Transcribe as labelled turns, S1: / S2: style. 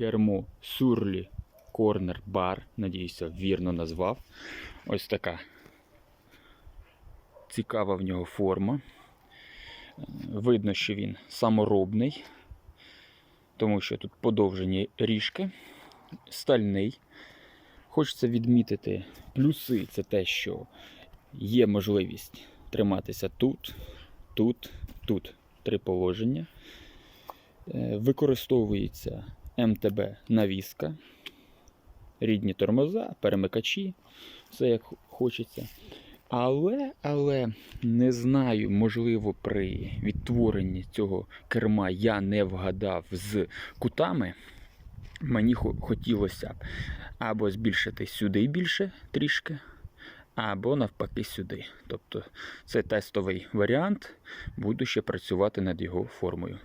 S1: кермо Surly Corner Bar. Надіюся, вірно назвав. Ось така цікава в нього форма. Видно, що він саморобний, тому що тут подовжені ріжки, стальний. Хочеться відмітити плюси це те, що є можливість триматися тут, тут, тут. Три положення. Е, Використовується МТБ навіска, рідні тормоза, перемикачі, все як хочеться. Але, але не знаю, можливо, при відтворенні цього керма я не вгадав з кутами. Мені хотілося б або збільшити сюди більше трішки, або навпаки сюди. Тобто це тестовий варіант. Буду ще працювати над його формою.